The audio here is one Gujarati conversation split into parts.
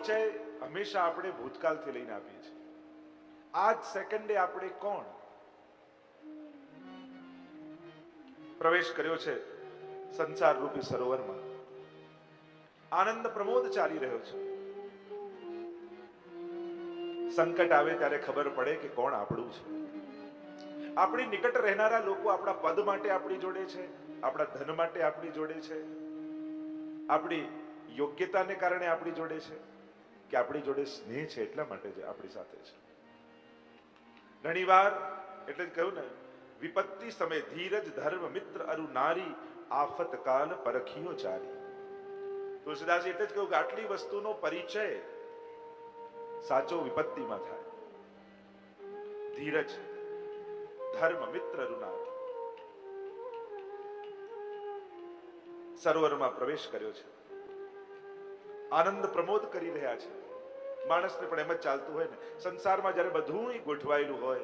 પરિચય હંમેશા આપણે ભૂતકાળથી લઈને આપીએ છીએ. આજ સેકન્ડે આપણે કોણ? પ્રવેશ કર્યો છે સંસાર રૂપી સરોવરમાં. આનંદ પ્રમોદ ચાલી રહ્યો છે. સંકટ આવે ત્યારે ખબર પડે કે કોણ આપણું છે. આપણી નિકટ રહેનારા લોકો આપણા પદ માટે આપણી જોડે છે, આપણા ધન માટે આપણી જોડે છે. આપણી યોગ્યતાને કારણે આપણી જોડે છે. કે આપણી જોડે સ્નેહ છે એટલા માટે જ આપણી સાથે છે. ઘણીવાર, એટલે જ કહ્યું ને, વિપત્તિ સમય ધીરજ, ધર્મ, મિત્ર, અરુ, નારી, આફત કાલ પરખીઓ ચારી. તુલસીદાસ એટલે જ કહ્યું કે આટલી વસ્તુનો પરિચય સાચો વિપત્તિમાં થાય. ધીરજ, ધર્મ, મિત્ર રુના સરોવરમાં પ્રવેશ કર્યો છે. આનંદ પ્રમોદ કરી રહ્યા છે. માણસને પણ એમ જ ચાલતું હોય ને. સંસારમાં જ્યારે બધું ગોઠવાયેલું હોય,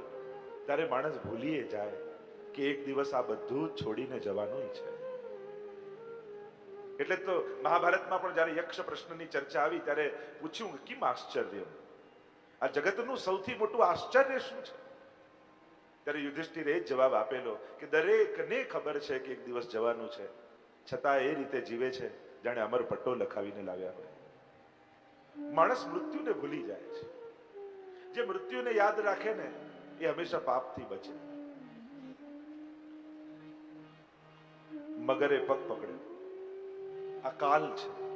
ત્યારે માણસ ભૂલીએ જાય કે એક દિવસ આ બધું છોડીને જવાનું છે. એટલે તો મહાભારતમાં પણ જ્યારે યક્ષ પ્રશ્નની ચર્ચા આવી, ત્યારે પૂછ્યું કેમ આશ્ચર્ય? આ જગતનું સૌથી મોટું આશ્ચર્ય શું છે? ત્યારે યુધિષ્ઠિરે એ જ જવાબ આપેલો કે દરેકને ખબર છે કે એક દિવસ જવાનું છે. છતાં એ રીતે જીવે છે, જાણે અમર પટ્ટો લખાવીને લાવ્યા હોય. માણસ મૃત્યુને ભૂલી જાય છે. જે મૃત્યુને યાદ રાખે ને, એ હંમેશા પાપથી બચે. મગરે પગ પકડ્યો. આ કાલ છે.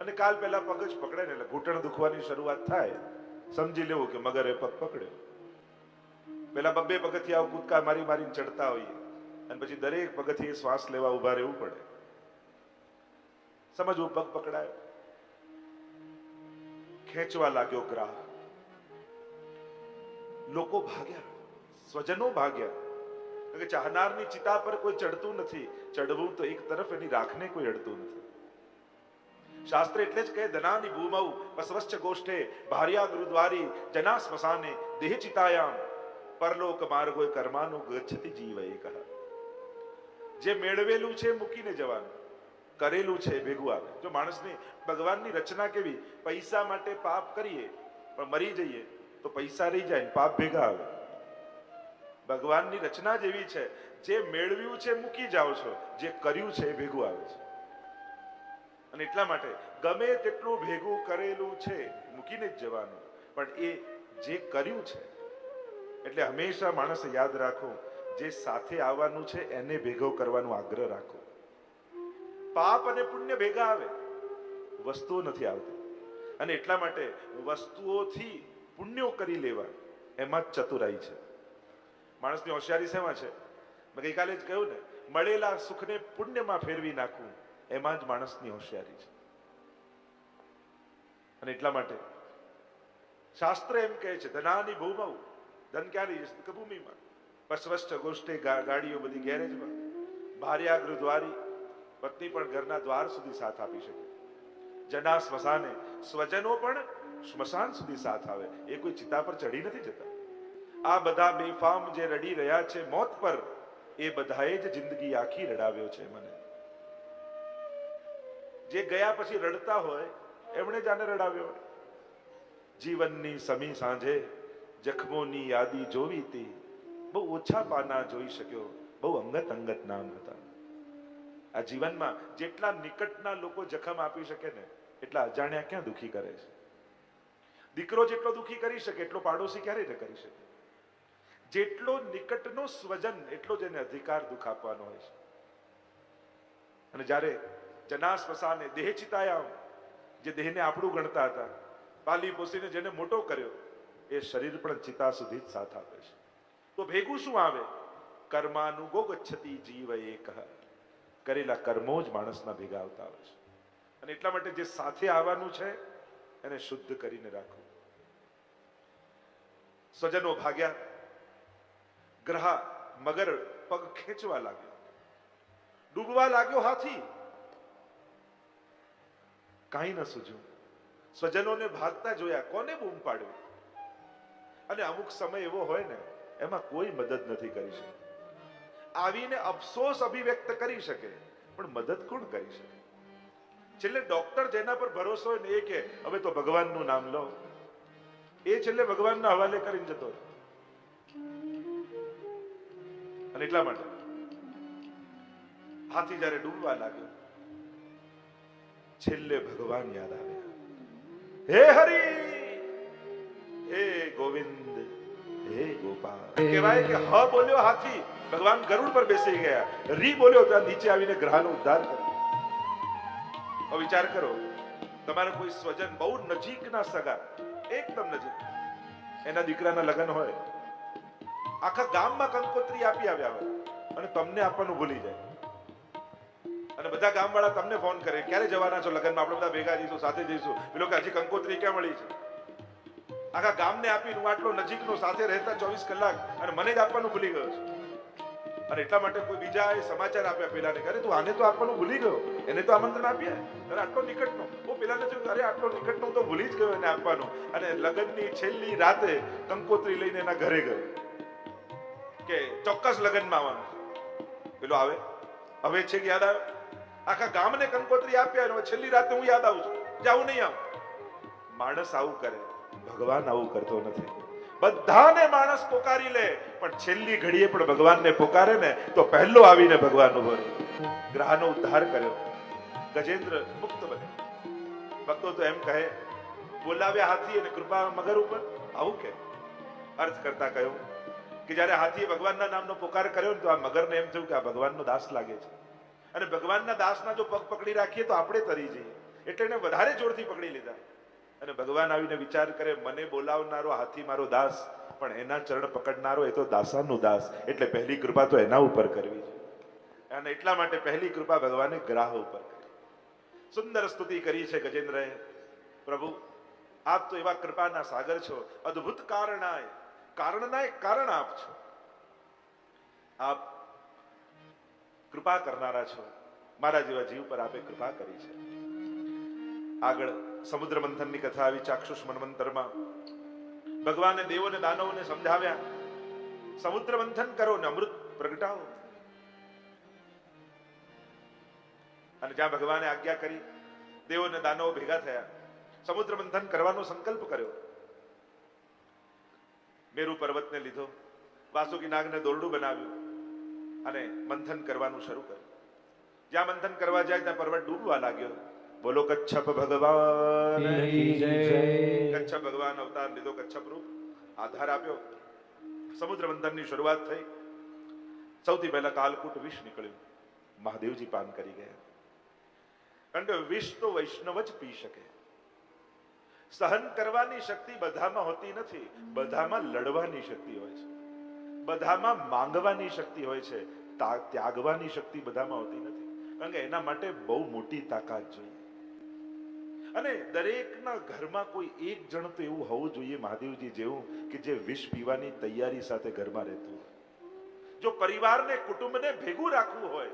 અને કાલ પહેલા પગ જ પકડે ને એટલે ઘૂંટણ દુખવાની શરૂઆત થાય. સમજી લેવું કે મગરે પગ પકડ્યો. પેલા બબ્બે પગથિયા કૂદકા મારી મારીને ચડતા હોઈએ. અને પછી દરેક પગથિયે શ્વાસ લેવા ઊભા રહેવું પડે. સમજવું? પગ પકડાયો. ખેંચવા લાગ્યો ગ્રાહ લોકો ભાગ્યા, સ્વજનો ભાગ્યા. કે ચાહનારની ચિતા પર કોઈ ચડતું નથી, ચડવું તો એક તરફ એની રાખને કોઈ અડતું નથી. શાસ્ત્ર એટલે જ કહે, ધનાની ભૂમૌ પસવશ્ચ ગોષ્ઠે, ભાર્યા ગુરુદ્વારી જના સ્મશાને, દેહ ચિતાયામ. પરલોક માર્ગો કર્માનો ગચ્છતિ જીવ એ કહા જે મેળવેલું છે, મૂકીને જવાનું. કરેલું છે ભેગું આવે જો માણસની ભગવાનની રચના કેવી? પૈસા માટે પાપ કરીએ, પણ મરી જઈએ, તો પૈસા રહી જાય પાપ ભેગા આવે. ભગવાનની રચના જેવી છે, જે મેળવ્યું છે, મૂકી જાઓ છો, જે કર્યું છે એ ભેગું આવે છે. અને એટલા માટે ગમે તેટલું ભેગું કરેલું છે, મૂકીને જ જવાનું. પણ એ જે કર્યું છે, એટલે હંમેશા માણસ યાદ રાખો, જે સાથે આવવાનું છે, એને ભેગો કરવાનો આગ્રહ રાખો. પાપ અને પુણ્ય ભેગા આવે, વસ્તુઓ નથી આવતી. અને એટલા માટે વસ્તુઓથી પુણ્યો કરી લેવા એમાં જ ચતુરાઈ છે. માણસની હોશિયારી શેમાં છે? મેં ગઈકાલે જ કહ્યું ને, મળેલા સુખને પુણ્યમાં ફેરવી નાખવું, એમાં જ માણસની હોશિયારી છે. અને એટલા માટે શાસ્ત્ર એમ કહે છે, ધનાની ભૂમવ ધન ક્યારે ભૂમિમાં પશ્વષ્ટ ગોષ્ઠે ગાડીઓ બધી ગેરેજમાં. ભાર્યા ગૃદ્વારી પત્ની પણ ઘરના દ્વાર સુધી સાથ આપી શકે. જના સ્મશાને, સ્વજનો પણ સ્મશાન સુધી સાથ આવે. એ કોઈ ચિતા પર ચડી નથી જતા. આ બધા બેફામ જે રડી રહ્યા છે મોત પર, એ બધાએ જ જિંદગી આખી રડાવ્યો છે મને. જે ગયા પછી રડતા હોય, એમણે જ આને રડાવ્યો. જીવનની સમી સાંજે જખમોની યાદી જોવી તી બહુ ઓછા પાના જોઈ શક્યો. બહુ અંગત અંગત નામ હતા. આ જીવનમાં જેટલા નિકટના લોકો જખમ આપી શકે ને, એટલા અજાણ્યા ક્યાં દુખી કરે છે? દીકરો જેટલો દુખી કરી શકે, એટલો પાડોશી ક્યારે ન કરી શકે? જેટલો નિકટનો સ્વજન, એટલો જ અધિકાર દુઃખ આપવાનો હોય છે. અને જ્યારે જના સ્મશાને દેહ ચિતાયામ, જે દેહને આપણું ગણતા હતા, પાલી પોસીને જેને મોટો કર્યો, એ શરીર પણ ચિતા સુધી જ સાથ આપે છે. તો ભેગું શું આવે? કર્માનુગો ગચ્છતી જીવ એક. કરેલા કર્મો જ માણસના ભેગા આવતા આવે છે. અને એટલા માટે જે સાથે આવવાનું છે, એને શુદ્ધ કરીને રાખવું. સ્વજનો ભાગ્યા, ગ્રહ મગર પગ ખેંચવા લાગ્યો. ડૂબવા લાગ્યો હાથી. કાંઈ ન સૂજ્યું. સ્વજનોને ભાગતા જોયા, કોને બૂમ પાડવી? અને અમુક સમય એવો હોય ને, એમાં કોઈ મદદ નથી કરી શકતું. આવીને અફસોસ અભિવ્યક્ત કરી શકે, પણ મદદ કોણ કરી શકે? છેલ્લે ડોક્ટર જેના પર ભરોસો હોય ને એ કે, હવે તો ભગવાનનું નામ લો. એ છેલ્લે ભગવાનના હવાલે કરીને જતો અને એટલા માટે હાથી જ્યારે ડૂબવા લાગ્યો, છેલ્લે ભગવાન યાદ આવ્યા. હે હરી, હે ગોવિંદ હે ગોપાલ. કહેવાય કે હ બોલ્યો હાથી ભગવાન ગરુડ પર બેસી ગયા. રી બોલ્યો ત્યાં નીચે આવીને ગ્રહનો ઉદ્ધાર કર્યો. વિચાર કરો તમારા કોઈ સ્વજન બહુ નજીકના સગા એકદમ નજીક એના દીકરાના લગ્ન હોય આખા ગામમાં કંકોત્રી આપી આવ્યા હોય અને તમને આપવાનું ભૂલી જાય. અને બધા ગામવાળા તમને ફોન કરે ક્યારે જવાના છો લગ્નમાં? આપણે બધા ભેગા જઈશું સાથે જઈશું પેલો કે હજી કંકોત્રી ક્યાં મળી છે? આખા ગામને આપીને હું આટલો નજીકનો સાથે રહેતા ચોવીસ કલાક અને મને જ આપવાનું ભૂલી ગયો અને એટલા માટે કોઈ બીજા એ સમાચાર આપ્યા પેલાને કે, અરે, તું આને તો આપવાનું ભૂલી ગયો. એને તો આમંત્રણ આપ્યા અરે, આટલો નિકટનો. હું પેલાને જોયું, અરે, આટલો નિકટનો તો ભૂલી જ ગયો એને આપવાનું. અને લગ્નની છેલ્લી રાતે કંકોત્રી લઈને એના ઘરે ગયો. કે ચોક્કસ લગ્નમાં આવવાનું. પેલો આવે. હવે છે યાદ આવે આખા ગામને કંકોત્રી આપ્યા અને છેલ્લી રાતે હું યાદ આવું છું. જાઉં નહીં આવું. માણસ આવું કરે. ભગવાન આવું કરતો નથી. બધાને માણસ પોકારી લે, પણ છેલ્લી ઘડીએ પણ ભગવાનને પોકારે ને, તો પહેલો આવીને ભગવાન ઊભો રહે. ગ્રહનો ઉદ્ધાર કર્યો. ગજેન્દ્ર મુક્ત બને ભક્તો તો એમ કહે, બોલાવ્યા હાથી અને કૃપા મગર ઉપર? આવું કે? અર્થ કરતા કહ્યું કે જ્યારે હાથીએ ભગવાનના નામનો પોકાર કર્યો તો આ મગરને એમ થયું કે આ ભગવાનનો દાસ લાગે છે. અને ભગવાનના દાસના જો પગ પકડી રાખીએ, તો આપણે તરી જઈએ. એટલે એને વધારે જોરથી પકડી લીધા. અને ભગવાન આવીને વિચાર કરે, મને બોલાવનારો હાથી મારો દાસ, પણ એના ચરણ પકડનારો એ તો દાસાનું દાસ. એટલે પહેલી કૃપા તો એના ઉપર કરવી છે. અને એટલા માટે પહેલી કૃપા ભગવાને ગ્રાહ ઉપર કરી. સુંદર સ્તુતિ કરી છે ગજેન્દ્રએ. પ્રભુ, આપ તો એવા કૃપાના સાગર છો, અદ્ભુત કારણાય, કારણના એક કારણ આપ છો. આપ કૃપા કરનારા છો. મારા જેવા જીવ પર આપે કૃપા કરી છે. આગળ સમુદ્ર મંથનની કથા આવી, ચાક્ષુષ મન્વંતરમાં ભગવાને દેવોને દાનવોને સમજાવ્યા સમુદ્ર મંથન કરો, ને અમૃત પ્રગટાવો. અને જ્યાં ભગવાને આજ્ઞા કરી દેવો ને દાનવો ભેગા થયા સમુદ્ર મંથન કરવાનો સંકલ્પ કર્યો. મેરુ પર્વતને લીધો વાસુકી નાગને દોરડું બનાવ્યું અને મંથન કરવાનું શરૂ કર્યું. જ્યાં મંથન કરવા જાય, ત્યાં પર્વત ડૂબવા લાગ્યો. બોલો કચ્છપ ભગવાન કચ્છપ ભગવાન અવતાર લીધો કચ્છપ રૂપ. આધાર આપ્યો. સમુદ્ર મંથનની શરૂઆત થઈ. સૌથી પહેલા કાલકૂટ વિષ નીકળ્યું. મહાદેવજી પાન કરી ગયા. કારણ કે વિષ તો વૈષ્ણવ જ પી શકે. સહન કરવાની શક્તિ બધામાં હોતી નથી. બધામાં લડવાની શક્તિ હોય છે. બધામાં માંગવાની શક્તિ હોય છે. ત્યાગવાની શક્તિ બધામાં હોતી નથી. કારણ કે એના માટે બહુ મોટી તાકાત જોઈએ. અને દરેકના ઘરમાં કોઈ એક જણ તો એવું હોવું જોઈએ મહાદેવજી જેવું કે જે વિષ પીવાની તૈયારી સાથે ઘરમાં રહેતું હોય. જો પરિવારને, કુટુંબને ભેગું રાખવું હોય,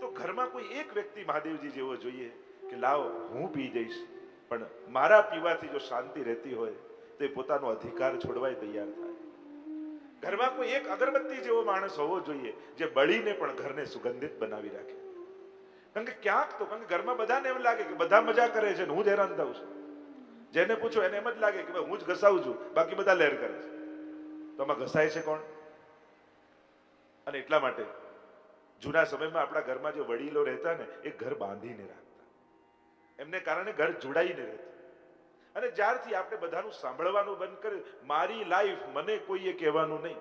તો ઘરમાં કોઈ એક વ્યક્તિ મહાદેવજી જેવો જોઈએ કે લાવ, હું પી જઈશ. પણ મારા પીવાથી જો શાંતિ રહેતી હોય, તો એ પોતાનો અધિકાર છોડવાય તૈયાર થાય. ઘરમાં કોઈ એક અગરબત્તી જેવો માણસ હોવો જોઈએ, જે બળીને પણ ઘરને સુગંધિત બનાવી રાખે. કારણ કે ક્યાંક તો, કારણ કે ઘરમાં બધાને એમ લાગે કે બધા મજા કરે છે ને હું જ હેરાન થાઉં છું. જેને પૂછો એને એમ જ લાગે કે ભાઈ હું જ ઘસાવું છું, બાકી બધા લહેર કરે છે. તો આમાં ઘસાય છે કોણ? અને એટલા માટે જૂના સમયમાં આપણા ઘરમાં જે વડીલો રહેતા ને, એ ઘર બાંધીને રાખતા. એમને કારણે ઘર જોડાઈને રહેતું. અને જ્યારથી આપણે બધાનું સાંભળવાનું બંધ કર્યું, મારી લાઈફ મને કોઈએ કહેવાનું નહીં.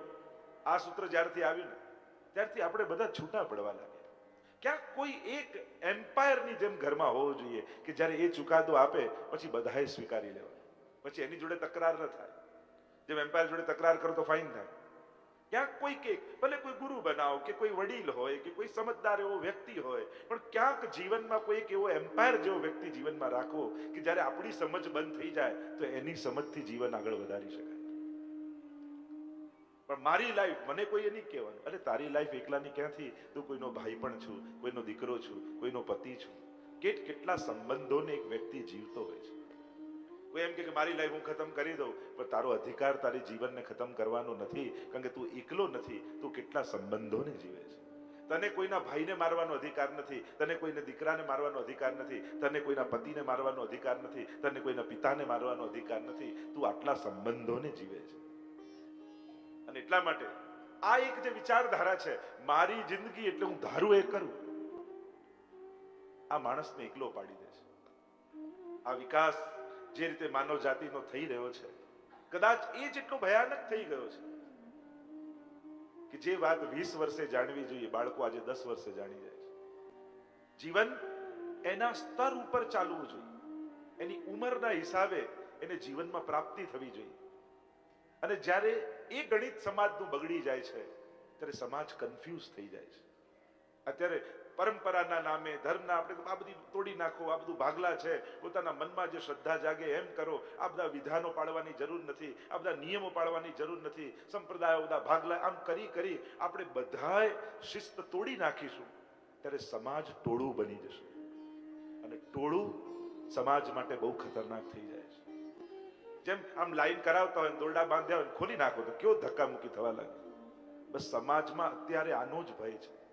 આ સૂત્ર જ્યારથી આવ્યું ને, ત્યારથી આપણે બધા છૂટા પડવા લાગ્યા ક્યાંક કોઈ એક એમ્પાયરની જેમ ઘરમાં હોવો જોઈએ કે જ્યારે એ ચુકાદો આપે, પછી બધાએ સ્વીકારી લેવાય પછી એની જોડે તકરાર ન થાય. જેમ એમ્પાયર જોડે તકરાર કરો તો ફાઇન થાય. ક્યાંક કોઈ કે, ભલે કોઈ ગુરુ બનાવો કે કોઈ વડીલ હોય કે કોઈ સમજદાર એવો વ્યક્તિ હોય, પણ ક્યાંક જીવનમાં કોઈ એક એવો એમ્પાયર જેવો વ્યક્તિ જીવનમાં રાખવો કે જ્યારે આપણી સમજ બંધ થઈ જાય, તો એની સમજથી જીવન આગળ વધારી શકાય. પણ મારી લાઈફ મને કોઈ નહીં કહેવાનું. અરે, તારી લાઈફ એકલાની ક્યાંથી? તું કોઈનો ભાઈ પણ છું, કોઈનો દીકરો છું, કોઈનો પતિ છું. કેટ કેટલા સંબંધોને એક વ્યક્તિ જીવતો હોય છે. કોઈ એમ કે મારી લાઈફ હું ખતમ કરી દઉં, પણ તારો અધિકાર તારી જીવનને ખતમ કરવાનો નથી, કારણ કે તું એકલો નથી, તું કેટલા સંબંધોને જીવે છે. તને કોઈના ભાઈને મારવાનો અધિકાર નથી, તને કોઈને દીકરાને મારવાનો અધિકાર નથી, તને કોઈના પતિને મારવાનો અધિકાર નથી, તને કોઈના પિતાને મારવાનો અધિકાર નથી, તું આટલા સંબંધોને જીવે છે. અને એટલા માટે આ એક જે વિચારધારા છે, મારી જિંદગી એટલે હું ધારું એ કરું, આ માણસને એકલો પાડી દે છે. આ વિકાસ જે રીતે માનવ જાતિનો થઈ રહ્યો છે, કદાચ એ જેટલો ભયાનક થઈ ગયો છે, કે જે વાત વીસ વર્ષે જાણવી જોઈએ, બાળકો આજે દસ વર્ષે જાણી જાય છે. જીવન એના સ્તર ઉપર ચાલવું જોઈએ. એની ઉંમરના હિસાબે એને જીવનમાં પ્રાપ્તિ થવી જોઈએ. અને જ્યારે એ ગણિત સમાજનું બગડી જાય છે, ત્યારે સમાજ કન્ફ્યુઝ થઈ જાય છે. અત્યારે પરંપરાના નામે, ધર્મના, આપણે આ બધી તોડી નાખો, આ બધું ભાગલા છે, પોતાના મનમાં જે શ્રદ્ધા જાગે એમ કરો, આ બધા વિધાનો પાડવાની જરૂર નથી, આ બધા નિયમો પાડવાની જરૂર નથી, સંપ્રદાયો બધા ભાગલા, આમ કરી કરી આપણે બધાએ શિસ્ત તોડી નાખીશું, ત્યારે સમાજ ટોળું બની જશે. અને ટોળું સમાજ માટે બહુ ખતરનાક થઈ જાય. જેમ આમ લાઈન કરાવતા હોય દોરડા બાંધ્યા હોય ખોલી નાખો તો કેવો ધક્કા મૂકી થવા લાગે? બસ સમાજમાં અત્યારે આનો જ ભય છે.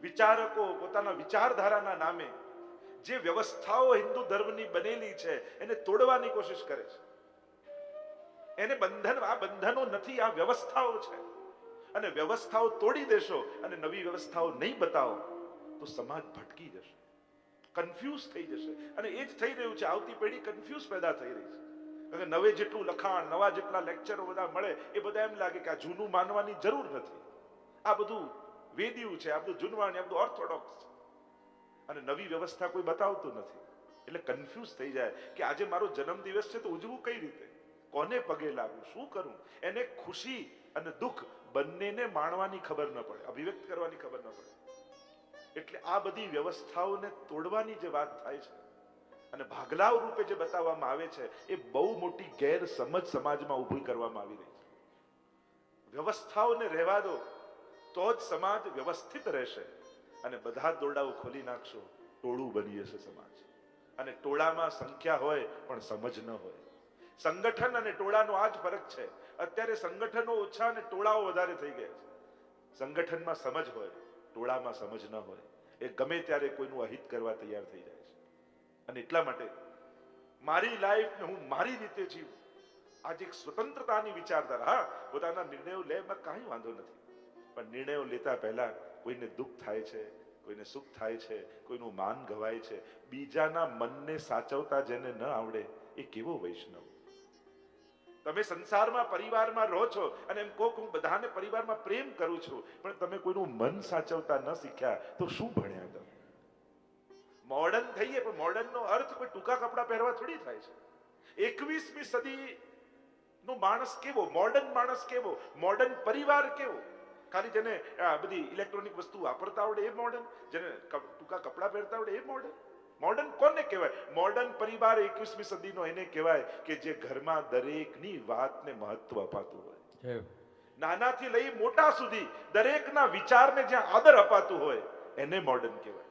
વિચારકો પોતાના વિચારધારાના નામે જે વ્યવસ્થાઓ હિન્દુ ધર્મની બનેલી છે, એને તોડવાની કોશિશ કરે છે. એને બંધન, આ બંધનો નથી, આ વ્યવસ્થાઓ છે. અને વ્યવસ્થાઓ તોડી દેશો અને નવી વ્યવસ્થાઓ નહીં બતાવો તો સમાજ ભટકી જશે. કન્ફ્યુઝ થઈ જશે. અને એ જ થઈ રહ્યું છે, આવતી પેઢી કન્ફ્યુઝ પેદા થઈ રહી છે. કારણ નવે જેટલું લખાણ, નવા જેટલા લેક્ચરો બધા મળે, એ બધા એમ લાગે કે આ જૂનું માનવાની જરૂર નથી. આ બધું વેદ્યું છે, આ બધું જૂનવાણી, આ બધું ઓર્થોડોક્સ છે. અને નવી વ્યવસ્થા કોઈ બતાવતું નથી. એટલે કન્ફ્યુઝ થઈ જાય કે આજે મારો જન્મદિવસ છે તો ઉજવું કઈ રીતે? કોને પગે લાગવું શું કરું? એને ખુશી અને દુઃખ બંનેને માણવાની ખબર ન પડે, અભિવ્યક્ત કરવાની ખબર ન પડે. એટલે આ બધી વ્યવસ્થાઓને તોડવાની જે વાત થાય છે, અને ભાગલાવ રૂપે જે બતાવવામાં આવે છે, એ બહુ મોટી ગેરસમજ સમાજમાં ઊભી કરવામાં આવી રહી છે. વ્યવસ્થાઓને રહેવા દો, તો જ સમાજ વ્યવસ્થિત રહેશે, અને બધા દોરડાઓ ખોલી નાખશો, ટોળું બની જશે સમાજ. અને ટોળામાં સંખ્યા હોય, પણ સમજ ન હોય. સંગઠન અને ટોળાનો આ જ ફરક છે. અત્યારે સંગઠનો ઓછા અને ટોળાઓ વધારે થઈ ગયા છે. સંગઠનમાં સમજ હોય ટોળામાં સમજ ન હોય. એ ગમે ત્યારે કોઈનું અહિત કરવા તૈયાર થઈ જાય છે. અને એટલા માટે મારી લાઈફને હું મારી રીતે જીવું. આજે એક સ્વતંત્રતાની વિચારધારા. હા, પોતાના નિર્ણયો લે, એમાં કાંઈ વાંધો નથી. પણ નિર્ણયો લેતા પહેલા કોઈને દુઃખ થાય છે, કોઈને સુખ થાય છે, કોઈનું માન ગવાય છે. બીજાના મનને સાચવતા જેને ન આવડે, એ કેવો વૈષ્ણવ? તમે સંસારમાં, પરિવારમાં રહો છો અને એમ કહો હું બધાને પરિવારમાં પ્રેમ કરું છું, પણ તમે કોઈનું મન સાચવતા ન શીખ્યા, તો શું ભણ્યા તમે? મોડર્ન થઈએ પણ મોડર્ન અર્થ કોઈ ટૂંકા કપડાં પહેરવા થોડી થાય છે. એકવીસમી સદી નો માણસ કેવો? મોડર્ન માણસ કેવો? મોડર્ન પરિવાર કેવો? ખાલી જેને આ બધી ઇલેક્ટ્રોનિક વસ્તુ વાપરતા આવડે એ મોડર્ન, જેને ટૂંકા કપડાં પહેરતા આવડે એ મોડર્ન. મોડર્ન કોને કહેવાય? મોડર્ન પરિવાર એકવીસમી સદીનો એને કહેવાય કે જે ઘરમાં દરેકની વાતને મહત્વ અપાતું હોય. નાનાથી લઈ મોટા સુધી દરેકના વિચારને જ્યાં આદર અપાતું હોય એને મોડર્ન કહેવાય.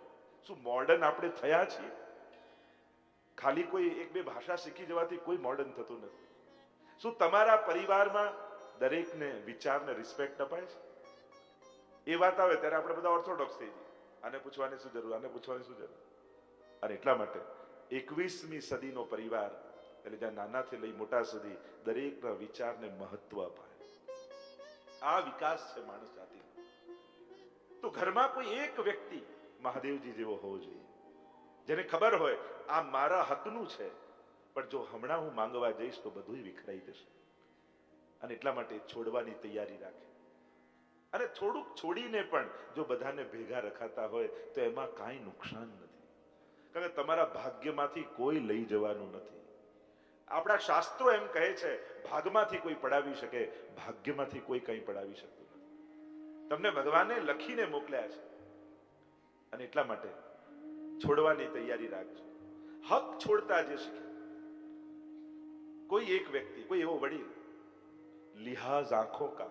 શું મોડર્ન આપણે થયા છીએ? ખાલી કોઈ એક બે ભાષા શીખી જવાથી કોઈ મોડર્ન થતું નથી. શું તમારા પરિવારમાં દરેકને વિચારને રિસ્પેક્ટ અપાય છે? એ વાત આવે ત્યારે આપણે બધા ઓર્થોડોક્સ થઈ જઈએ. આને પૂછવાની શું જરૂર? આને પૂછવાની શું જરૂર? અને એટલા માટે એકવીસમી સદીનો પરિવાર એટલે જ્યાં નાનાથી લઈ મોટા સુધી દરેકના વિચારને મહત્વ અપાય. આ વિકાસ છે માણસ જાતિનો. તો ઘરમાં કોઈ એક વ્યક્તિ મહાદેવજી જેવો હોવો જોઈએ. જેને ખબર હોય આ મારા હકનું છે, પણ જો હમણાં હું માંગવા જઈશ તો બધું વિખરાઈ જશે. અને એટલા માટે છોડવાની તૈયારી રાખે. અને થોડુંક છોડીને પણ જો બધાને ભેગા રખાતા હોય તો એમાં કાંઈ નુકસાન નથી કદાચ તમારા ભાગ્યમાંથી કોઈ લઈ જવાનું નથી. આપણા શાસ્ત્રો એમ કહે છે, ભાગમાંથી કોઈ પડાવી શકે, ભાગ્યમાંથી કોઈ કંઈ પડાવી શકતું નથી. તમને ભગવાને લખીને મોકલ્યા છે. અને એટલા માટે છોડવાની તૈયારી રાખજો. હક છોડતા જે શીખે. કોઈ એક વ્યક્તિ, કોઈ એવો વડીલ, લિહાઝ આંખો કા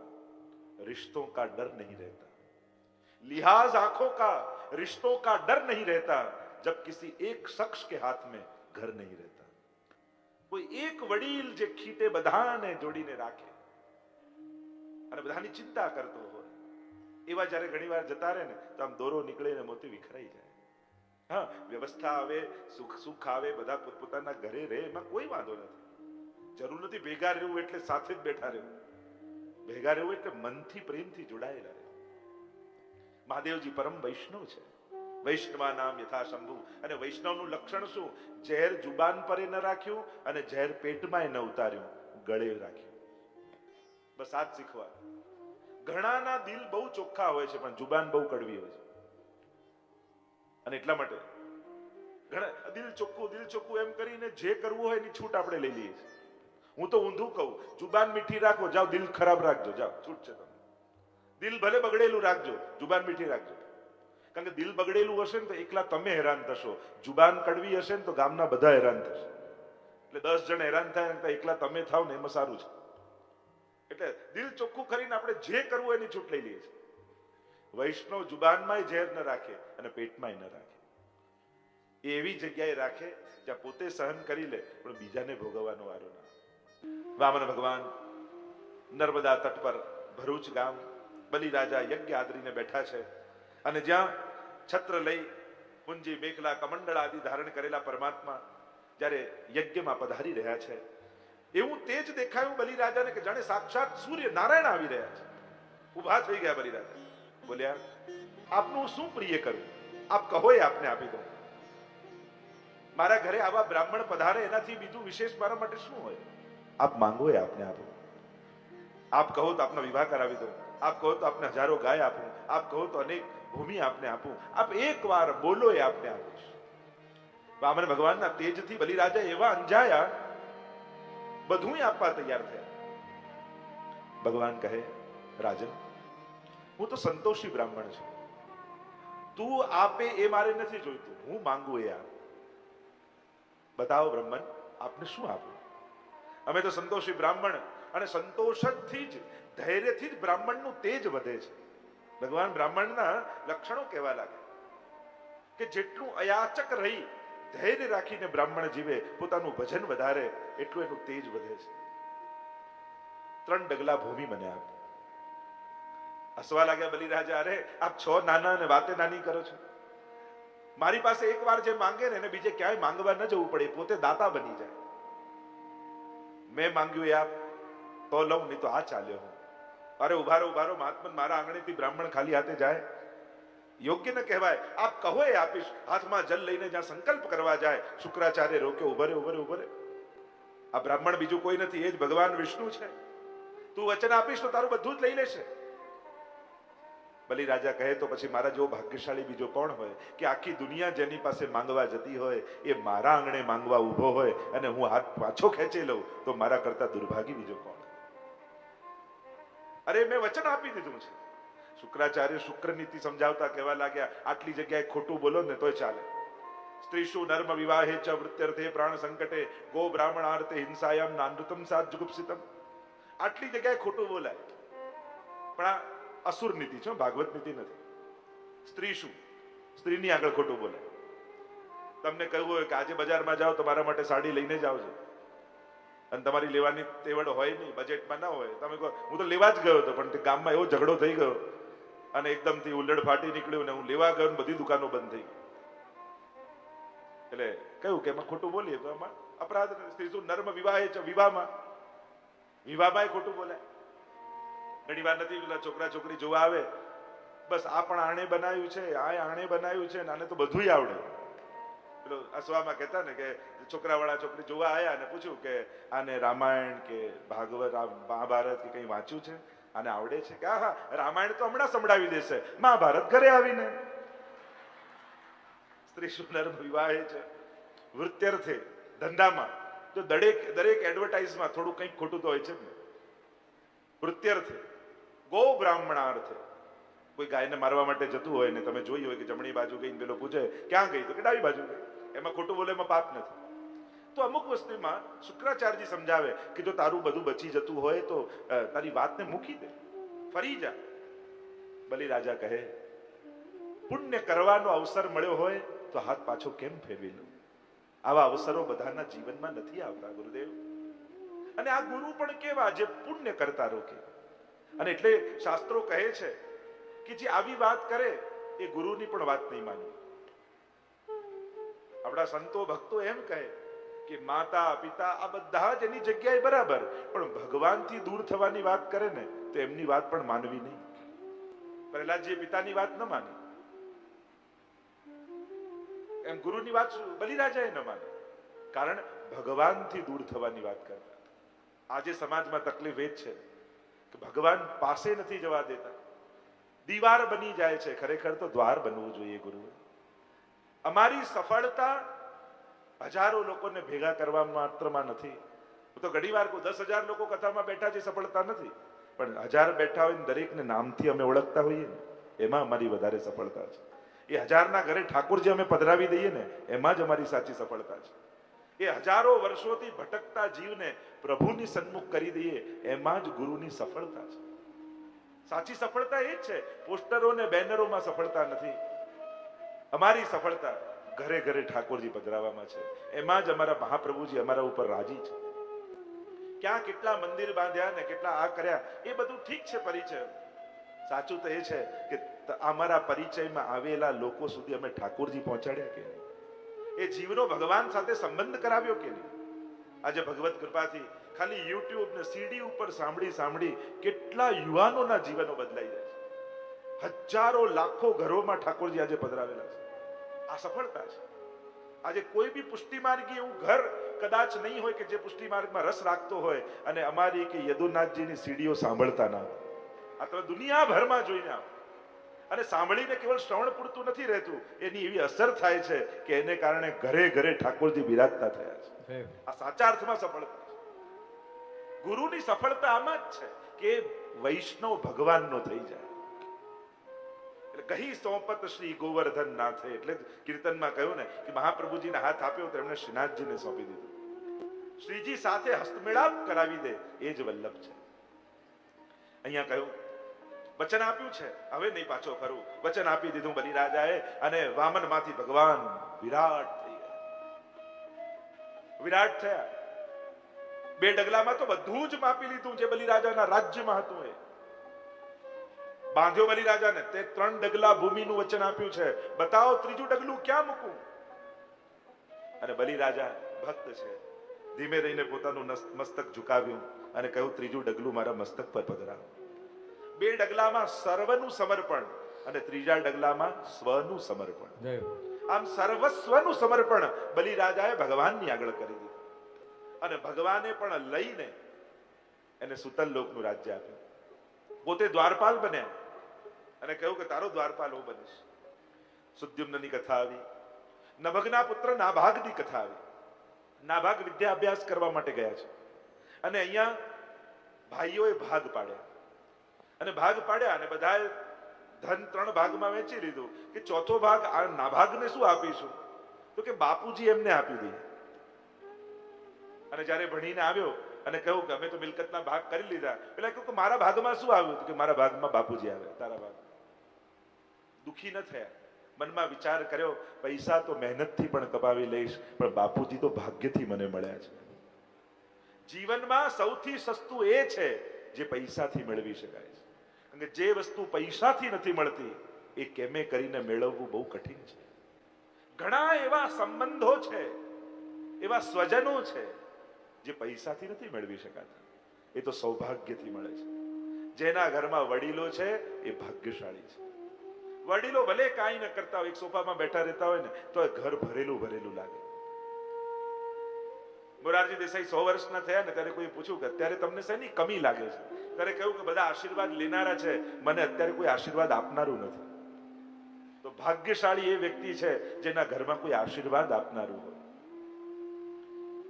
રિશ્તો કા ડર નહીં રહેતા. લિહાઝ આંખો કા રિશ્તો કા ડર નહીં રહેતા. जब किसी एक शख्स के हाथ में घर नहीं रहता કોઈ એક વડીલ જે ખીટે બધાને જોડીને રાખે અને બધાની ચિંતા કરતો હોય એવા જ્યારે ઘણી વાર જતા રહે ને તો આમ દોરો નીકળે ને મોતી વિખરાઈ જાય હા વ્યવસ્થા આવે સુખ સુખ આવે બધા પોતપોતાના ઘરે રહે એમાં કોઈ વાંધો નથી જરૂર નથી ભેગા રહેવું એટલે સાથે જ બેઠા રહેવું ભેગા રહેવું એટલે મનથી પ્રેમથી જોડાયેલા રહેવું મહાદેવજી પરમ વૈષ્ણવ છે વૈષ્ણવા નામ યથાશંભુ. અને વૈષ્ણવનું લક્ષણ શું? ઝેર જુબાન પર ન રાખ્યું અને ઝેર પેટમાં ન ઉતાર્યું. ગળે રાખ્યું. બસ આ જ શીખવા ઘણાના દિલ બહુ ચોખ્ખા હોય છે, પણ જુબાન બહુ કડવી હોય છે. અને એટલા માટે ઘણા, દિલ ચોખ્ખું દિલ ચોખ્ખું એમ કરીને જે કરવું હોય એની છૂટ આપણે લઈ લઈએ છીએ. હું તો ઊંધું કહું, જુબાન મીઠી રાખો, જાઓ, દિલ ખરાબ રાખજો, જાઓ છૂટ છે તમને. દિલ ભલે બગડેલું રાખજો, જુબાન મીઠી રાખજો. કારણ કે દિલ બગડેલું હશે ને તો એકલા તમે હેરાન થશો. જુબાન કડવી હશે ને તો ગામના બધા હેરાન થશે. એટલે દસ જણ હેરાન થાય ને એકલા તમે થાવ ને એમાં સારું છે. એટલે દિલ ચોખ્ખું કરીને આપણે જે કરવું એની છૂટ લઈ લઈએ છીએ. વૈષ્ણવ જુબાનમાંય ઝેર ન રાખે અને પેટમાંય ન રાખે. એ એવી જગ્યાએ રાખે જ્યાં પોતે સહન કરી લે, પણ બીજાને ભોગવવાનો વારો ના વામન ભગવાન, નર્મદા તટ પર ભરૂચ ગામ, બલિરાજા યજ્ઞ આદરીને બેઠા છે. અને જ્યાં છત્ર લઈ પુંજી મેખલા, કમંડળ આદિ ધારણ કરેલા પરમાત્મા જ્યારે યજ્ઞમાં પધારી રહ્યા છે, એવું તે જ દેખાયું બલિરાજાને કે જાણે સાક્ષાત સૂર્ય નારાયણ આવી રહ્યા છે. ઊભા થઈ ગયા બલિરાજા. બોલ્યા, આપનું શું પ્રિય કરું? આપ કહો એ આપને આપી દઉં. મારા ઘરે આવા બ્રાહ્મણ પધારે એનાથી બીજું વિશેષ મારા માટે શું હોય? આપ માંગો એ આપને આપો. આપ કહો તો આપનો વિવાહ કરાવી દઉં. આપ કહો તો આપને હજારો ગાય આપું. આપ કહો તો અનેક ભૂમિ આપને આપું. આપ એક વાર બોલો એ આપને આપીશ. વામન ભગવાનના તેજથી બલિરાજા એવા અંજાયા બધું આપવા તૈયાર થયા. ભગવાન કહે, રાજન, હું તો સંતોષી બ્રાહ્મણ છું. તું આપે એ મારે નથી જોઈતું. હું માંગુ એ આપ. બતાવો બ્રહ્મન આપને શું આપું? અમે તો સંતોષી બ્રાહ્મણ અને સંતોષથી જ, ધૈર્યથી જ બ્રાહ્મણનું તેજ વધે છે. ભગવાન બ્રાહ્મણના લક્ષણો કહેવા લાગે કે જેટલું અયાચક રહી, ધૈર્ય રાખીને બ્રાહ્મણ જીવે, પોતાનું ભજન વધારે, એટલું એનું તેજ વધે છે. ત્રણ ડગલા ભૂમિ મને આપ. હસવા લાગ્યા બલિરાજા, અરે, આપ છો નાના અને વાતે નાની કરો છો? મારી પાસે એક વાર જે માંગે ને એને બીજે ક્યાંય માંગવા ન જવું પડે પોતે દાતા બની જાય. મેં માંગ્યું, એ આપ તો લઉં, નહીં તો આ ચાલ્યો હું. અરે ઉભારો ઉભારો મહાત્મન મારા આંગણેથી બ્રાહ્મણ ખાલી હાથે જાય. યોગ્ય ન કહેવાય. આપ કહો એ આપીશ. હાથમાં જલ લઈને જ્યાં સંકલ્પ કરવા જાય, શુક્રાચાર્ય રોક્યો ઉભરે ઉભરે ઉભરે આ બ્રાહ્મણ બીજું કોઈ નથી, એ જ ભગવાન વિષ્ણુ છે. તું વચન આપીશ તો તારું બધું જ લઈ લેશે. બલી રાજા કહે તો પછી મારા જેવો ભાગ્યશાળી બીજો કોણ હોય? કે આખી દુનિયા જેની પાસે માંગવા જતી હોય, એ મારા આંગણે માંગવા ઊભો હોય અને હું હાથ પાછો ખેંચી લઉં, તો મારા કરતા દુર્ભાગી બીજો કોણ? અરે, મેં વચન આપી દીધું છે. શુક્રાચાર્ય શુક્ર નીતિ સમજાવતા કહેવા લાગ્યા, આટલી જગ્યાએ ખોટું બોલો ને તોય ચાલે. સ્ત્રીશુ નર્મ વિવાહે ચ વૃત્યર્થે પ્રાણ સંકટે, ગો બ્રાહ્મણ આર્તે હિંસાયામ નાનૃતમ સાત જુગુપ્સિતમ. આટલી જગ્યાએ ખોટું બોલાય. પણ આ અસુર નીતિ છે ભાગવત નીતિ નથી. સ્ત્રી શું સ્ત્રીની આગળ ખોટું બોલે. તમને કહ્યું હોય કે આજે બજારમાં જાઓ તો મારા માટે સાડી લઈને જ આવજો. અને તમારી લેવાની તેવડ હોય નહીં બજેટમાં ના હોય. તમે કહો, હું તો લેવા જ ગયો હતો, પણ તે ગામમાં એવો ઝઘડો થઈ ગયો. અને એકદમથી ઉલ્લડ ફાટી નીકળ્યું ને હું લેવા ગયો ને બધી દુકાનો બંધ થઈ એટલે કહ્યું કે એમાં ખોટું બોલીએ તો એમાં અપરાધ નથી. શું નર્મ વિવાહ છે, વિવાહમાં? વિવાહમાં ખોટું બોલે ઘણી વાર નથી પેલા છોકરા છોકરી જોવા આવે. બસ આ પણ આણે બનાવ્યું છે, આ આણે બનાવ્યું છે ને આને તો બધુંય આવડે. પેલો અસવામાં કહેતા ને કે છોકરાવાળા છોકરી જોવા આવ્યા અને પૂછ્યું કે આને રામાયણ કે ભાગવત મહાભારત કે કંઈ વાંચ્યું છે? આને આવડે છે કે હા રામાયણ તો હમણાં સંભળાવી દેશે. મહાભારત ઘરે આવીને. સ્ત્રી સુંદર વિવાહે છે. વૃત્યર્થે, ધંધામાં. તો દરેક દરેક એડવર્ટાઇઝમાં થોડું કંઈક ખોટું તો હોય છે ને. વૃત્યર્થે, ગો બ્રાહ્મણાર્થે. કોઈ ગાયને મારવા માટે જતું હોય ને તમે જોઈ હોય કે જમણી બાજુ ગઈને પેલો પૂછે, ક્યાં ગઈ? તો કે ડાબી બાજુ ગઈ. એમાં ખોટું બોલે એમાં પાપ નથી. તો અમુક વસ્તુમાં શુક્રાચાર્યજી સમજાવે કે જો તારું બધું બચી જતું હોય તો તારી વાતને મૂકી દે. ફરી જા. બલિ રાજા કહે, પુણ્ય કરવાનો અવસર મળ્યો હોય તો હાથ પાછો કેમ ફેરવી લો આવા અવસરો બધાના જીવનમાં નથી આવતા, ગુરુદેવ. અને આ ગુરુ પણ કેવા જે પુણ્ય કરતા રોકે. અને એટલે શાસ્ત્રો કહે છે કે જે આવી વાત કરે, એ ગુરુની પણ વાત નહીં માનવી આપણા સંતો ભક્તો એમ કહે કે માતા, પિતા આ બધા જ એની જગ્યાએ બરાબર, પણ ભગવાનથી દૂર થવાની વાત કરે ને, તો એમની વાત પણ માનવી નહીં. પ્રહલાદજી પિતાની વાત ન માની. એમ ગુરુની વાત? બલિરાજાએ ન માની. કારણ ભગવાનથી દૂર થવાની વાત કરતા આજે સમાજમાં તકલીફ એ જ છે કે ભગવાન પાસે નથી જવા દેતા. દીવાર બની જાય છે. ખરેખર તો દ્વાર બનવું જોઈએ ગુરુ અમારી સફળતા હજારો લોકોને ભેગા કરવા માત્રમાં નથી. હું તો ઘણી વાર દસ હજાર લોકો કથામાં બેઠા છે, સફળતા નથી. પણ હજાર બેઠા હોય દરેકને નામથી અમે ઓળખતા હોઈએ ને, એમાં અમારી વધારે સફળતા છે. એ હજારના ઘરે ઠાકોરજી અમે પધરાવી દઈએ ને, એમાં જ અમારી સાચી સફળતા છે. એ હજારો વર્ષોથી ભટકતા જીવને પ્રભુની સન્મુખ કરી દઈએ, એમાં જ ગુરુની સફળતા છે. સાચી સફળતા એ જ છે પોસ્ટરો ને બેનરોમાં સફળતા નથી. અમારી સફળતા ઘરે ઘરે ઠાકોરજી પધરાવામાં છે. એમાં જ અમારા મહાપ્રભુજી અમારા ઉપર રાજી છે. ક્યાં કેટલા મંદિર બાંધ્યા ને કેટલા આ કર્યા, એ બધું ઠીક છે પરિચય. સાચું તો એ છે કે અમારા પરિચયમાં આવેલા લોકો સુધી અમે ઠાકોરજી પહોંચાડ્યા કે એ જીવનો ભગવાન સાથે સંબંધ કરાવ્યો કે નહીં? આજે ભગવત કૃપાથી ખાલી યુટ્યુબ ને સીડી ઉપર સાંભળી સાંભળી કેટલા યુવાનોના જીવનો બદલાઈ જાય છે. હજારો લાખો ઘરોમાં ઠાકોરજી આજે પધરાવેલા છે. આ સફળતા છે. આજે કોઈ બી પુષ્ટિ માર્ગી એવું ઘર કદાચ નહીં હોય કે જે પુષ્ટિ માર્ગમાં રસ રાખતો હોય અને અમારી કે યદુનાથજીની સીડીઓ સાંભળતા ના આ તમે દુનિયાભરમાં જોઈને આવો. અને સાંભળીને કેવળ શ્રવણ પૂરતું નથી રહેતું એની એવી અસર થાય છે કે એને કારણે ઘરે ઘરે ઠાકોરજી બિરાજતા થયા છે. આ સાચા અર્થમાં સફળતા છે. ગુરુની સફળતા આમાં જ છે કે વૈષ્ણવ ભગવાનનો થઈ જાય. એટલે કહી સોંપત શ્રી ગોવર્ધન નાથે એટલે કીર્તનમાં કહ્યું ને કે મહાપ્રભુજીને હાથ આપ્યો તો એમણે શ્રીનાથજીને સોંપી દીધું. શ્રીજી સાથે હસ્તમેળાપ કરાવી દે, એ જ વલ્લભ છે. અહીંયા કહ્યું, વચન આપ્યું છે, હવે નહીં પાછો ફરું. વચન આપી દીધું બલિરાજાએ અને વામનમાંથી ભગવાન વિરાટ થઈ ગયા વિરાટ થયા. બે ડગલામાં તો બધું જ માપી લીધું જે બલિરાજાના રાજ્યમાં હતું એ. બાંધ્યો બલિરાજાને તે ત્રણ ડગલા ભૂમિનું વચન આપ્યું છે. બતાવો ત્રીજું ડગલું ક્યાં મૂકું અને બલિરાજા ભક્ત છે. ધીમે રહીને પોતાનું મસ્તક ઝુકાવ્યું અને કહ્યું ત્રીજું ડગલું મારા મસ્તક પર પધરાવો. બે ડગલામાં સર્વનું સમર્પણ અને ત્રીજા ડગલામાં સ્વનું સમર્પણ. આમ સર્વસ્વનું સમર્પણ બલિરાજાએ ભગવાનની આગળ કરી દીધું. અને ભગવાને પણ લઈને એને સુતલ લોકનું રાજ્ય આપ્યું. પોતે દ્વારપાલ બન્યા. અને કહ્યું કે તારો દ્વારપાલ હું બનીશ. સુદ્યુમ્નની કથા આવી. નભગના પુત્ર નાભાગની કથા આવી. નાભાગ વિદ્યા અભ્યાસ કરવા માટે ગયા છે. અને અહીંયા ભાઈઓએ ભાગ પાડ્યા. અને ભાગ પાડ્યા અને બધાએ ધન ત્રણ ભાગમાં વેચી લીધું કે ચોથો ભાગ આ નાભાગને શું આપીશું? તો કે બાપુજી એમને આપી દઈએ અને જ્યારે ભણીને આવ્યો અને કહ્યું કે અમે તો મિલકતના ભાગ કરી લીધા, પેલા કહ્યું કે મારા ભાગમાં શું આવ્યું? કે મારા ભાગમાં બાપુજી આવે, તારા ભાગ. દુખી ન થયા. મનમાં વિચાર કર્યો, પૈસા તો મહેનતથી પણ કમાવી લઈશ, પણ બાપુજી તો ભાગ્યથી મને મળ્યા છે. જીવનમાં સૌથી સસ્તું એ છે જે પૈસાથી મેળવી શકાય છે. કારણ કે જે વસ્તુ પૈસાથી નથી મળતી, એ કેમે કરીને મેળવવું બહુ કઠિન છે. ઘણા એવા સંબંધો છે, એવા સ્વજનો છે, જે પૈસાથી નથી મેળવી શકાતા. એ તો સૌભાગ્યથી મળે છે. જેના ઘરમાં વડીલો છે, એ ભાગ્યશાળી છે. વડીલો ભલે કાંઈ ન કરતા હોય, એક સોફામાં બેઠા રહેતા હોય ને, તો ઘર ભરેલું ભરેલું લાગે. મોરારજી દેસાઈ સો વર્ષના થયા ને, ત્યારે કોઈ પૂછ્યું કે અત્યારે તમને શેની કમી લાગે છે? ત્યારે કહ્યું કે બધા આશીર્વાદ લેનારા છે, મને અત્યારે કોઈ આશીર્વાદ આપનારું નથી. તો ભાગ્યશાળી એ વ્યક્તિ છે, જેના ઘરમાં કોઈ આશીર્વાદ આપનારું હોય.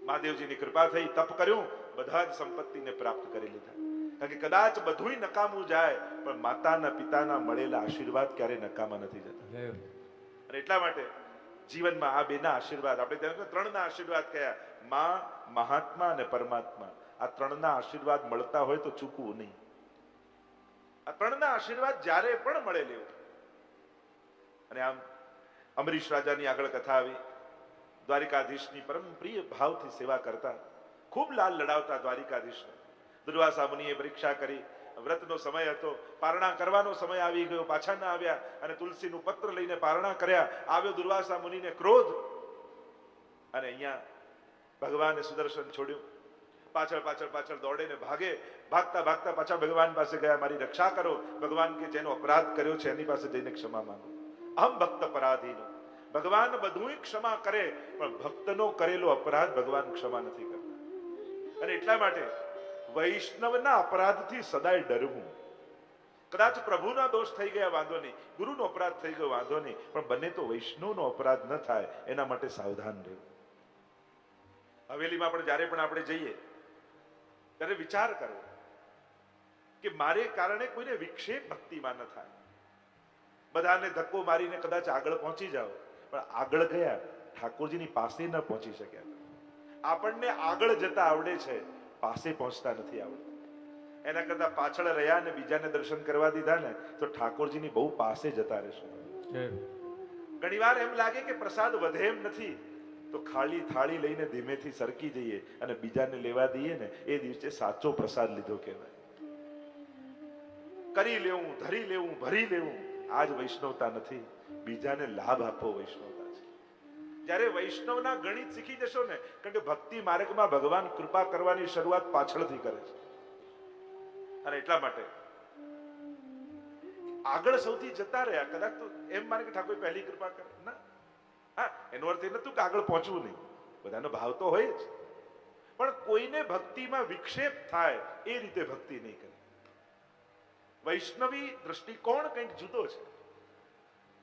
મહાદેવજીની કૃપા થઈ, તપ કર્યું, બધા જ સંપત્તિને પ્રાપ્ત કરી લીધા. કે કદાચ બધુંય નકામું જાય પણ માતાના પિતાના મળેલા આશીર્વાદ ક્યારે નકામા નથી જતા. અને એટલા માટે જીવનમાં આ બેના આશીર્વાદ આપણે ત્યાં ત્રણના આશીર્વાદ કયા? માં મહાત્મા અને પરમાત્મા. આ ત્રણના આશીર્વાદ મળતા હોય તો ચૂકવું નહીં. આ ત્રણના આશીર્વાદ જ્યારે પણ મળે લેવું. અને આમ અમરીશ રાજાની આગળ કથા આવી. દ્વારિકાધીશની પરમ પ્રિય ભાવથી સેવા કરતા. ખૂબ લાલ લડાવતા દ્વારિકાધીશને. દુર્વાસા મુનિએ પરીક્ષા કરી. વ્રતનો સમય હતો. પારણા કરવાનો સમય આવી ગયો. પાછા ના આવ્યા અને તુલસીનું પત્ર લઈને પારણા કર્યા. આવ્યો દુર્વાસા મુનિને ક્રોધ. અને અહીંયા ભગવાને સુદર્શન છોડ્યું. પાછળ પાછળ પાછળ દોડે ને ભાગે. ભાગતા ભાગતા પાછા ભગવાન પાસે ગયા. મારી રક્ષા કરો. ભગવાન કે જેનો અપરાધ કર્યો છે, એની પાસે જઈને ક્ષમા માંગો. અહમ ભક્ત પરાધીનો. ભગવાન બધું ક્ષમા કરે, પણ ભક્તનો કરેલો અપરાધ ભગવાન ક્ષમા નથી કરતા. અને એટલા માટે વૈષ્ણવના અપરાધથી સદાય ડરવું કદાચ પ્રભુના દોષ થઈ ગયા, વાંધો નહીં. ગુરુનો અપરાધ થઈ ગયો, વાંધો નહીં. પણ બને તો વૈષ્ણવનો અપરાધ ન થાય, એના માટે સાવધાન રહેવું. હવેલીમાં પણ જ્યારે પણ આપણે જઈએ, ત્યારે વિચાર કરવો કે મારે કારણે કોઈને વિક્ષેપ ભક્તિમાં ન થાય. બધાને ધક્કો મારીને કદાચ આગળ પહોંચી જાઓ, પણ આગળ ગયા, ઠાકોરજીની પાસે ન પહોંચી શક્યા. આપણને આગળ જતા આવડે છે પાસે પહોંચતા નથી આવડતું એના કરતા પાછળ રહ્યા ને બીજાને દર્શન કરવા દીધા ને તો ઠાકોરજીની બહુ પાસે જતા રહેશું. ઘણીવાર એમ લાગે કે પ્રસાદ વધે એમ નથી તો ખાલી થાળી લઈને ધીમેથી સરકી જઈએ અને બીજાને લેવા દઈએ ને એ દિવસે સાચો પ્રસાદ લીધો કહેવાય. કરી લેવું ધરી લેવું ભરી લેવું આજ વૈષ્ણવતા નથી. બીજાને લાભ આપો વૈષ્ણવતા જ્યારે વૈષ્ણવના ગણિત શીખી જશો ને, કારણ કે ભક્તિ માર્ગમાં ભગવાન કૃપા કરવાની શરૂઆત પાછળથી કરે છે. અને એટલા માટે આગળ સૌથી જતા રહ્યા. કદાચ તો એમ માને કે ઠાકોર પહેલી કૃપા કરે. ના. હા, એનો અર્થ એ નતું કે આગળ પહોંચવું નહીં. બધાનો ભાવ તો હોય જ. પણ કોઈને ભક્તિમાં વિક્ષેપ થાય એ રીતે ભક્તિ નહીં કરે. વૈષ્ણવી દ્રષ્ટિકોણ કંઈક જુદો છે.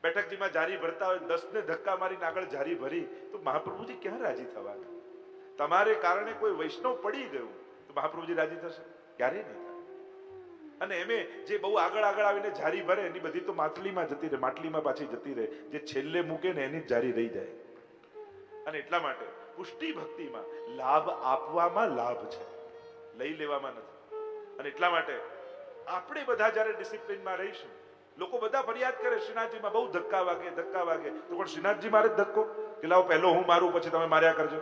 બેઠકજીમાં જારી ભરતા હોય, દસને ધક્કા મારીને આગળ જારી ભરી, તો મહાપ્રભુજી ક્યાં રાજી થવાના? તમારે કારણે કોઈ વૈષ્ણવ પડી ગયું, તો મહાપ્રભુજી રાજી થશે? ક્યારેય નહીં અને એમે જે બહુ આગળ આગળ આવીને જારી ભરે, એની બધી તો માટલીમાં જતી રહે, માટલીમાં પાછી જતી રહે. જે છેલ્લે મૂકે ને એની જ જારી રહી જાય. અને એટલા માટે પુષ્ટિ ભક્તિમાં લાભ આપવામાં લાભ છે. લઈ લેવામાં નથી. અને એટલા માટે આપણે બધા જ્યારે ડિસિપ્લિનમાં રહીશું લોકો બધા ફરિયાદ કરે, શ્રીનાથજીમાં બહુ ધક્કા વાગે ધક્કા વાગે. તો પણ શ્રીનાથજી મારે જ ધક્કો? કે લાવો પહેલો હું મારું, પછી તમે માર્યા કરજો.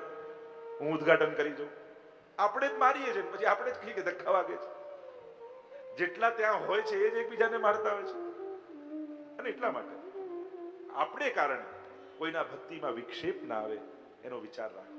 હું ઉદ્ઘાટન કરી જાઉં. આપણે જ મારીએ છીએ પછી આપણે જ કહીએ કે ધક્કા વાગે છે. જેટલા ત્યાં હોય છે, એ જ એકબીજાને મારતા હોય છે. અને એટલા માટે, આપણે કારણે કોઈના ભક્તિમાં વિક્ષેપ ના આવે, એનો વિચાર રાખવો